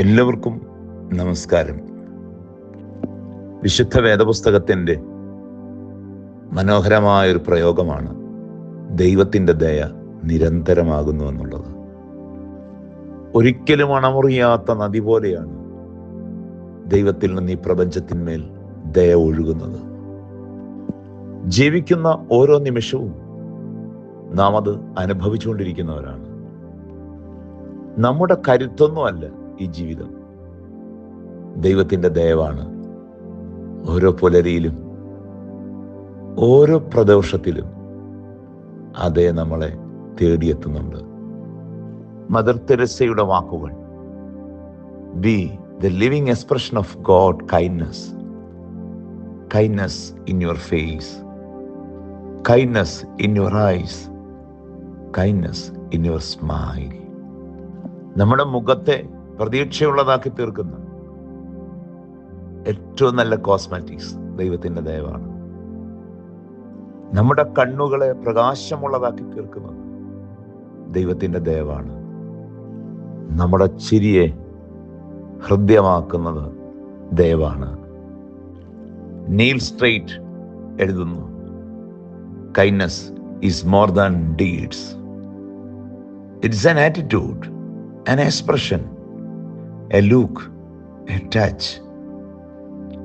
എല്ലാവർക്കും നമസ്കാരം. വിശുദ്ധ വേദപുസ്തകത്തിന്റെ മനോഹരമായ ഒരു പ്രയോഗമാണ് ദൈവത്തിന്റെ ദയ നിരന്തരമാകുന്നു എന്നുള്ളത്. ഒരിക്കലും അണമുറിയാത്ത നദി പോലെയാണ് ദൈവത്തിൽ നിന്ന് ഈ പ്രപഞ്ചത്തിന്മേൽ ദയ ഒഴുകുന്നത്. ജീവിക്കുന്ന ഓരോ നിമിഷവും നാം അത് അനുഭവിച്ചുകൊണ്ടിരിക്കുന്നവരാണ്. നമ്മുടെ കരുത്തൊന്നുമല്ല ഈ ജീവിതം. ദൈവത്തിന്റെ ദയവാണ് ഓരോ പുലരിയിലും ഓരോ പ്രദോഷത്തിലും അതേ നമ്മളെ തേടിയെത്തുന്നുണ്ട്. മദർ തെരസയുടെ വാക്കുകൾ be the living expression of God kindness kindness in your face kindness in your eyes kindness in your smile നമ്മുടെ മുഖത്തെ പ്രതീക്ഷയുള്ളതാക്കി തീർക്കുന്ന ഏറ്റവും നല്ല കോസ്മെറ്റിക്സ് ദൈവത്തിന്റെ ദയവാണ്. നമ്മുടെ കണ്ണുകളെ പ്രകാശമുള്ളതാക്കി തീർക്കുന്നത് ദൈവത്തിന്റെ ദയവാണ്. നമ്മുടെ ചിരിയെ ഹൃദ്യമാക്കുന്നത് ദയവാണ്. നീൽ സ്ട്രേറ്റ് എഴുതുന്നു kindness is more than deeds it's an attitude an expression, a look, a touch.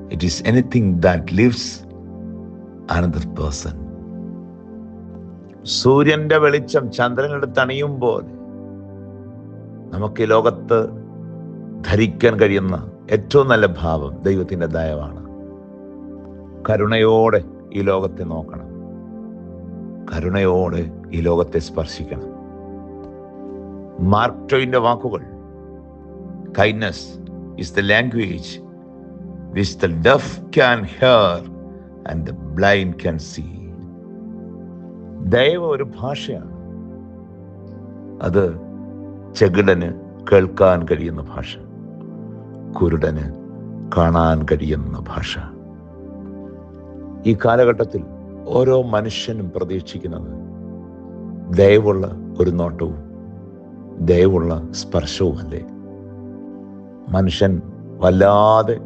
It is anything that lives another person. സൂര്യന്റെ വെളിച്ചം ചന്ദ്രനെടുത്ത് തണിയുമ്പോൾ നമുക്ക് ഈ ലോകത്ത് ധരിക്കാൻ കഴിയുന്ന ഏറ്റവും നല്ല ഭാവം ദൈവത്തിന്റെ ദയവാണ് കരുണയോടെ ഈ ലോകത്തെ നോക്കണം കരുണയോടെ ഈ ലോകത്തെ സ്പർശിക്കണം മാർക്ക് ടോയിന്റെ വാക്കുകൾ kindness is the language which the deaf can hear and the blind can see. ദൈവ ഒരു ഭാഷയാണ്. അത് ചെകിടന് കേൾക്കാൻ കഴിയുന്ന ഭാഷ കുരുടന് കാണാൻ കഴിയുന്ന ഭാഷ. ഈ കാലഘട്ടത്തിൽ ഓരോ മനുഷ്യനും പ്രതീക്ഷിക്കുന്നത് ദയവുള്ള ഒരു നോട്ടവും ദയവുള്ള സ്പർശവുമല്ലേ? മനുഷ്യൻ വല്ലാതെ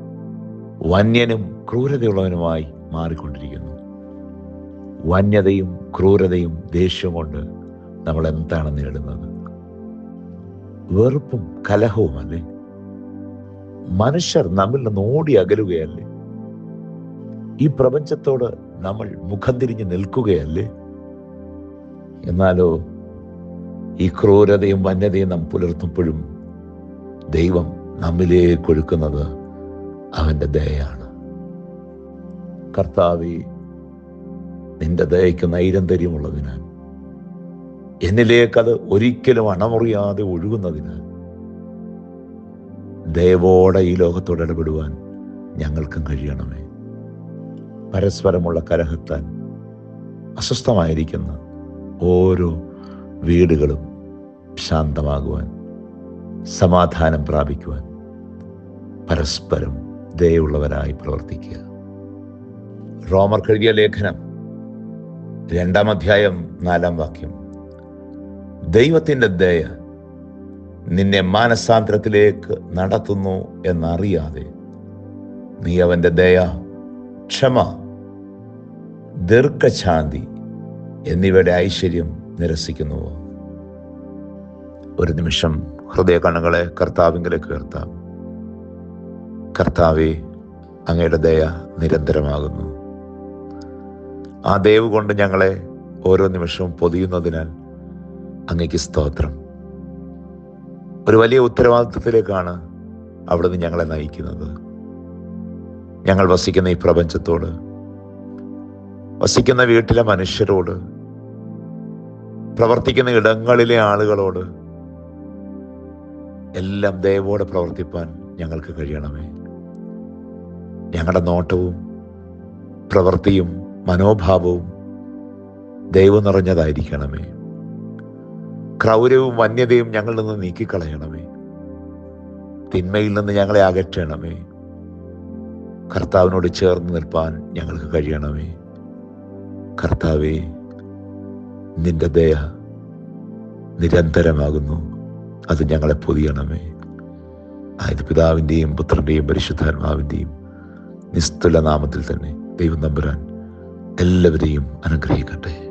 വന്യനും ക്രൂരതയുള്ളവനുമായി മാറിക്കൊണ്ടിരിക്കുന്നു. വന്യതയും ക്രൂരതയും ദേഷ്യവും കൊണ്ട് നമ്മൾ എന്താണ് നേടുന്നത്? വെറുപ്പും കലഹവും അല്ലേ? മനുഷ്യർ നമ്മിൽ നിന്ന് ഓടി അകലുകയല്ലേ? ഈ പ്രപഞ്ചത്തോട് നമ്മൾ മുഖം തിരിഞ്ഞ് നിൽക്കുകയല്ലേ? എന്നാലോ ഈ ക്രൂരതയും വന്യതയും നാം പുലർത്തുമ്പോഴും ദൈവം നമ്മിലേക്ക് ഒഴുക്കുന്നത് അവന്റെ ദയയാണ്. കർത്താവി നിന്റെ ദയയ്ക്ക് നൈരന്തര്യമുള്ളതിനാൽ എന്നിലേക്കത് ഒരിക്കലും അണമുറിയാതെ ഒഴുകുന്നതിനാൽ ദയവോടെ ഈ ലോകത്തോട് ഇടപെടുവാൻ ഞങ്ങൾക്കും കഴിയണമേ. പരസ്പരമുള്ള കലഹത്താൻ അസ്വസ്ഥമായിരിക്കുന്ന ഓരോ വീടുകളും ശാന്തമാകുവാൻ സമാധാനം പ്രാപിക്കുവാൻ പരസ്പരം ദയുള്ളവരായി പ്രവർത്തിക്കുക. റോമർ കഴുകിയ ലേഖനം രണ്ടാം അധ്യായം നാലാം വാക്യം. ദൈവത്തിന്റെ ദയ നിന്നെ മാനസാന്തരത്തിലേക്ക് നടത്തുന്നു എന്നറിയാതെ നീ അവന്റെ ദയ ക്ഷമ ദീർഘശാന്തി എന്നിവയുടെ ഐശ്വര്യം നിരസിക്കുന്നുവോ? ഒരു നിമിഷം ഹൃദയ കണ്ണുകളെ കർത്താവിങ്കിലേക്ക് ഉയർത്താം. കർത്താവെ അങ്ങയുടെ ദയ നിരന്തരമാകുന്നു. ആ ദയവ് കൊണ്ട് ഞങ്ങളെ ഓരോ നിമിഷവും പൊതിയുന്നതിനാൽ അങ്ങയ്ക്ക് സ്തോത്രം. ഒരു വലിയ ഉത്തരവാദിത്വത്തിലേക്കാണ് അവിടുന്ന് ഞങ്ങളെ നയിക്കുന്നത്. ഞങ്ങൾ വസിക്കുന്ന ഈ പ്രപഞ്ചത്തോട് വസിക്കുന്ന വീട്ടിലെ മനുഷ്യരോട് പ്രവർത്തിക്കുന്ന ഇടങ്ങളിലെ ആളുകളോട് എല്ലാം ദയവോടെ പ്രവർത്തിപ്പാൻ ഞങ്ങൾക്ക് കഴിയണമേ. ഞങ്ങളുടെ നോട്ടവും പ്രവൃത്തിയും മനോഭാവവും ദൈവം നിറഞ്ഞതായിരിക്കണമേ. ക്രൗരവും വന്യതയും ഞങ്ങളിൽ നിന്ന് നീക്കിക്കളയണമേ. തിന്മയിൽ നിന്ന് ഞങ്ങളെ അകറ്റണമേ. കർത്താവിനോട് ചേർന്ന് നിൽപ്പാൻ ഞങ്ങൾക്ക് കഴിയണമേ. കർത്താവേ നിന്റെ ദയ നിരന്തരമാകുന്നു. അത് ഞങ്ങളെ പൊതിയണമേ. അതായത് പിതാവിന്റെയും പുത്രന്റെയും പരിശുദ്ധാത്മാവിന്റെയും നിസ്തുല നാമത്തിൽ തന്നെ ദൈവം നമ്പുരാൻ എല്ലാവരെയും അനുഗ്രഹിക്കട്ടെ.